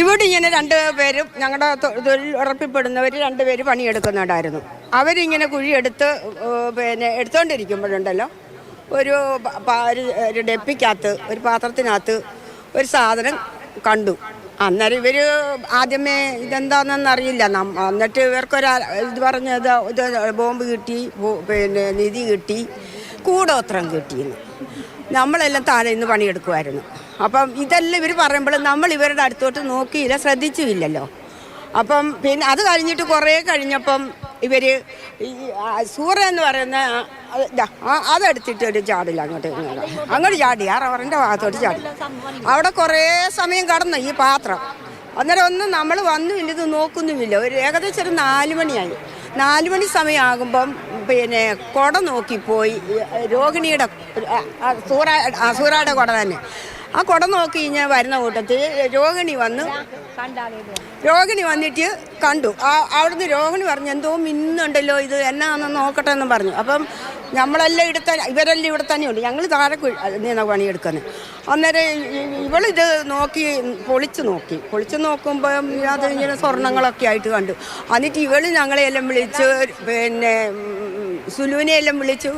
ഇവിടെ ഇങ്ങനെ രണ്ട് പേരും ഞങ്ങളുടെ തൊഴിൽ ഉറപ്പിപ്പെടുന്നവർ രണ്ടുപേര് പണിയെടുക്കുന്നുണ്ടായിരുന്നു. അവരിങ്ങനെ കുഴിയെടുത്ത് പിന്നെ എടുത്തോണ്ടിരിക്കുമ്പോഴുണ്ടല്ലോ ഒരു ഒരു ഡെപ്പിക്കകത്ത് ഒരു പാത്രത്തിനകത്ത് ഒരു സാധനം കണ്ടു. അന്നേരം ഇവർ ആദ്യമേ ഇതെന്താണെന്ന് അറിയില്ല എന്നിട്ട് ഇവർക്കൊരു ഇത് പറഞ്ഞത് ഇത് ബോംബ് കിട്ടി പിന്നെ നിധി കിട്ടി കൂടോത്രം കിട്ടിയെന്ന്. നമ്മളെല്ലാം താഴെ നിന്ന് പണിയെടുക്കുമായിരുന്നു അപ്പം ഇതെല്ലാം ഇവർ പറയുമ്പോൾ നമ്മൾ ഇവരുടെ അടുത്തോട്ട് നോക്കിയില്ല ശ്രദ്ധിച്ചുമില്ലല്ലോ. അപ്പം പിന്നെ അത് കഴിഞ്ഞിട്ട് കുറേ കഴിഞ്ഞപ്പം ഇവർ സൂറ എന്ന് പറയുന്ന അതെടുത്തിട്ട് ഒരു ചാടില്ല അങ്ങോട്ട് അങ്ങോട്ട് ചാടി ആ റവറിന്റെ ഭാഗത്തോട്ട് ചാടി. അവിടെ കുറേ സമയം കടന്നു ഈ പാത്രം. അന്നേരം ഒന്നും നമ്മൾ വന്നു ഇത് നോക്കുന്നുമില്ല. ഒരു ഏകദേശം ഒരു നാല് മണിയായി. നാല് മണി സമയമാകുമ്പം പിന്നെ കുട നോക്കിപ്പോയി രോഹിണിയുടെ സൂറ സൂറയുടെ കുട തന്നെ. ആ കുട നോക്കി കഴിഞ്ഞാൽ വരുന്ന കൂട്ടത്തിൽ രോഹിണി വന്ന് രോഹിണി വന്നിട്ട് കണ്ടു. ആ അവിടുന്ന് രോഹിണി പറഞ്ഞു എന്തോ മിന്നുണ്ടല്ലോ ഇത് എന്നാന്ന് നോക്കട്ടെ എന്ന് പറഞ്ഞു. അപ്പം നമ്മളെല്ലാം തന്നെ ഇവരെല്ലാം ഇവിടെ തന്നെയുണ്ട് ഞങ്ങൾ താഴെ കുഴി- നിന്ന പണിയെടുക്കുന്നത് അന്നേരം ഇവളിത് നോക്കി പൊളിച്ച് നോക്കി. പൊളിച്ച് നോക്കുമ്പോൾ അത് ഇങ്ങനെ സ്വർണങ്ങളൊക്കെ ആയിട്ട് കണ്ടു. എന്നിട്ട് ഇവൾ ഞങ്ങളെല്ലാം വിളിച്ച് പിന്നെ ഉം, സുലുവിനെ എല്ലാം വിളിച്ചു.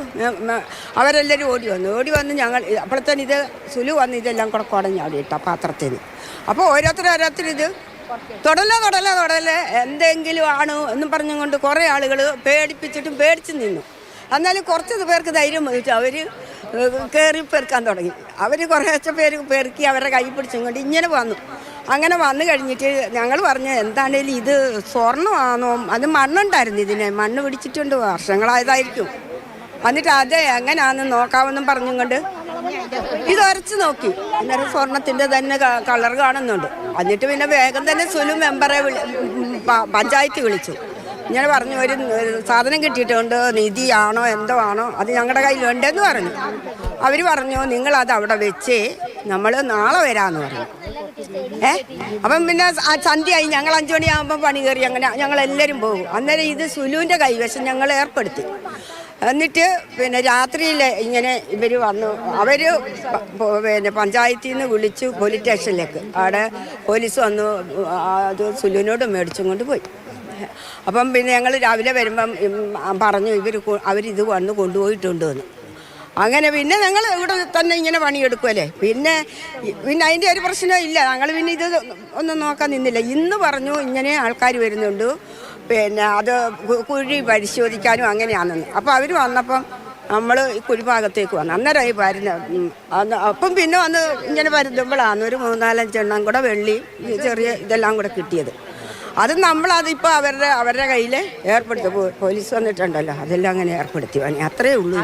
അവരെല്ലാവരും ഓടി വന്നു. ഓടി വന്ന് ഞങ്ങൾ അപ്പോഴത്തേന് ഇത് സുലു വന്ന് ഇതെല്ലാം കൂടെ കുടഞ്ഞാടി ഇട്ട പാത്രത്തിന്. അപ്പോൾ ഓരോരുത്തർ ഓരോരുത്തർ ഇത് തൊടല തൊടല തൊടല. എന്തെങ്കിലും ആണ് എന്നും പറഞ്ഞുകൊണ്ട് കുറേ ആളുകൾ പേടിപ്പിച്ചിട്ടും പേടിച്ച് നിന്നു. എന്നാലും കുറച്ച് പേർക്ക് ധൈര്യം വന്നിട്ട് അവർ കയറി പെറുക്കാൻ തുടങ്ങി. അവർ കുറേശ്ശെ പേര് പെറുക്കി അവരുടെ കൈ പിടിച്ചും കൊണ്ട് ഇങ്ങനെ വന്നു. അങ്ങനെ വന്നു കഴിഞ്ഞിട്ട് ഞങ്ങൾ പറഞ്ഞു എന്താണേലും ഇത് സ്വർണമാണോ അത് മണ്ണുണ്ടായിരുന്നു ഇതിനെ. മണ്ണ് പിടിച്ചിട്ടുണ്ട്. വർഷങ്ങളായതായിരിക്കും. എന്നിട്ട് അത് എങ്ങനെയാണെന്ന് നോക്കാമെന്നും പറഞ്ഞും കൊണ്ട് ഇത് അരച്ച് നോക്കി. അന്നേരം സ്വർണത്തിന്റെ തന്നെ കളർ കാണുന്നുണ്ട്. എന്നിട്ട് പിന്നെ വേഗം തന്നെ സുലു മെമ്പറെ വിളി പഞ്ചായത്ത് വിളിച്ചു. ഇങ്ങനെ പറഞ്ഞു ഒരു ഒരു സാധനം കിട്ടിയിട്ടുണ്ട്. നിധിയാണോ എന്തോ ആണോ? അത് ഞങ്ങളുടെ കയ്യിലുണ്ടെന്ന് പറഞ്ഞു. അവർ പറഞ്ഞു നിങ്ങളത് അവിടെ വെച്ച്. നമ്മൾ നാളെ വരാമെന്ന് പറഞ്ഞു. ഏ? അപ്പം പിന്നെ ആ സന്ധ്യയായി ഞങ്ങൾ അഞ്ചു മണിയാകുമ്പോൾ പണി കയറി അങ്ങനെ ഞങ്ങൾ എല്ലാവരും പോകും. അന്നേരം ഇത് സുലുവിന്റെ കൈവശം ഞങ്ങൾ ഏർപ്പെടുത്തി. എന്നിട്ട് പിന്നെ രാത്രിയിൽ ഇങ്ങനെ ഇവർ വന്നു. അവർ പിന്നെ പഞ്ചായത്തിൽ നിന്ന് വിളിച്ചു പോലീസ് സ്റ്റേഷനിലേക്ക്. അവിടെ പോലീസ് വന്നു. അത് സുലുവിനോട് മേടിച്ചും കൊണ്ട് പോയി. അപ്പം പിന്നെ ഞങ്ങൾ രാവിലെ വരുമ്പം പറഞ്ഞു ഇവർ അവരിത് വന്ന് കൊണ്ടുപോയിട്ടുണ്ട് എന്ന് അങ്ങനെ പിന്നെ ഞങ്ങൾ ഇവിടെ തന്നെ ഇങ്ങനെ പണിയെടുക്കുമല്ലേ പിന്നെ പിന്നെ അതിന്റെ ഒരു പ്രശ്നം ഇല്ല. ഞങ്ങൾ പിന്നെ ഇത് ഒന്നും നോക്കാൻ നിന്നില്ല. ഇന്ന് പറഞ്ഞു ഇങ്ങനെ ആൾക്കാർ വരുന്നുണ്ട്. പിന്നെ അത് കുഴി പരിശോധിക്കാനും അങ്ങനെയാണെന്ന്. അപ്പോൾ അവർ വന്നപ്പം നമ്മൾ ഈ കുഴിഭാഗത്തേക്ക് വന്നു. വരുന്ന ഉം, അന്ന് അപ്പം പിന്നെ വന്ന് ഇങ്ങനെ വരുമ്പോഴാണ് ഒരു മൂന്നാലഞ്ചെണ്ണം കൂടെ വെള്ളി ചെറിയ ഇതെല്ലാം കൂടെ കിട്ടിയത്. അത് നമ്മളതിപ്പോൾ അവരുടെ അവരുടെ കയ്യിൽ ഏർപ്പെടുത്തി. പോലീസ് വന്നിട്ടുണ്ടല്ലോ. അതെല്ലാം അങ്ങനെ ഏർപ്പെടുത്തി. അത്രേ ഉള്ളൂ